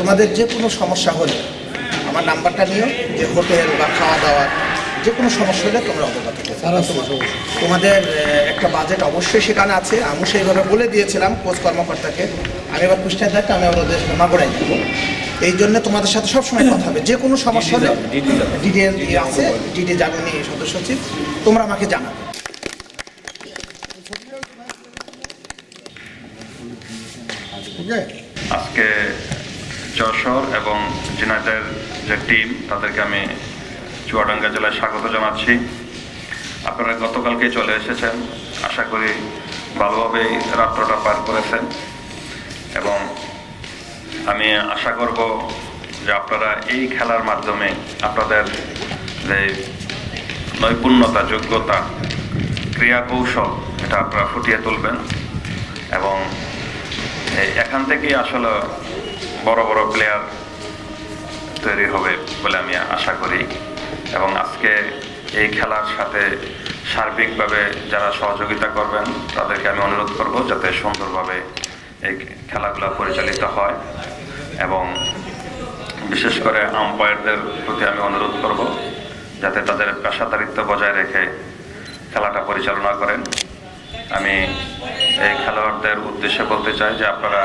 তোমাদের যে কোনো সমস্যা হলে আমার নাম্বারটা নিও যে হোটেল বা খাওয়া দাওয়া যে কোনো সমস্যা হলে তোমরা অবগত। তোমাদের একটা বাজেট অবশ্যই সেখানে আছে। আমি সেইভাবে বলে দিয়েছিলাম কোচ কর্মকর্তাকে। আমি এবার কুষ্টিয়ার দায়িত্ব আমি আবার ওদের মাগুরাই যাব। এই জন্য তোমাদের সাথে সবসময় কথা হবে। যে কোনো সমস্যা হলে ডিডিএল আছে ডিডি যাবেনি সদস্য সচিব। তোমরা আমাকে জানাবে। আজকে যশোর এবং ঝিনাইদের যে টিম তাদেরকে আমি চুয়াডাঙ্গা জেলায় স্বাগত জানাচ্ছি। আপনারা গতকালকে চলে এসেছেন। আশা করি ভালোভাবেই রাত্রটা পার করেছেন। এবং আমি আশা করব যে আপনারা এই খেলার মাধ্যমে আপনাদের যে নৈপুণ্যতা, যোগ্যতা ক্রিয়া কৌশল এটা আপনারা ফুটিয়ে তুলবেন। এবং এখান থেকেই আসলে বড় বড় প্লেয়ার তৈরি হবে বলে আমি আশা করি। এবং আজকে এই খেলার সাথে সার্বিকভাবে যারা সহযোগিতা করবেন, তাদেরকে আমি অনুরোধ করব যাতে সুন্দরভাবে এই খেলাগুলো পরিচালিত হয়। এবং বিশেষ করে আম্পায়ারদের প্রতি আমি অনুরোধ করব যাতে তাদের পেশাদারিত্ব বজায় রেখে খেলাটা পরিচালনা করেন। আমি এই খেলোয়াড়দের উদ্দেশ্যে বলতে চাই যে আপনারা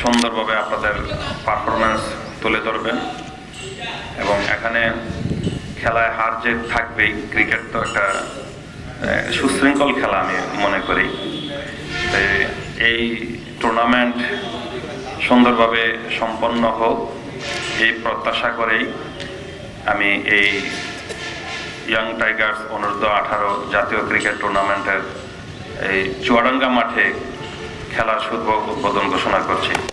সুন্দরভাবে আপনাদের পারফরমেন্স তুলে ধরবেন। এবং এখানে খেলায় হার যে থাকবেই ক্রিকেট তো একটা সুশৃঙ্খল খেলা আমি মনে করি। এই টুর্নামেন্ট সুন্দরভাবে সম্পন্ন হোক, এই প্রত্যাশা করেই আমি এই ইয়াং টাইগার্স অনূর্ধ্ব আঠারো জাতীয় ক্রিকেট টুর্নামেন্টের এই চুয়াডাঙ্গা মাঠে খেলার শুভ উদ্বোধন ঘোষণা করছি।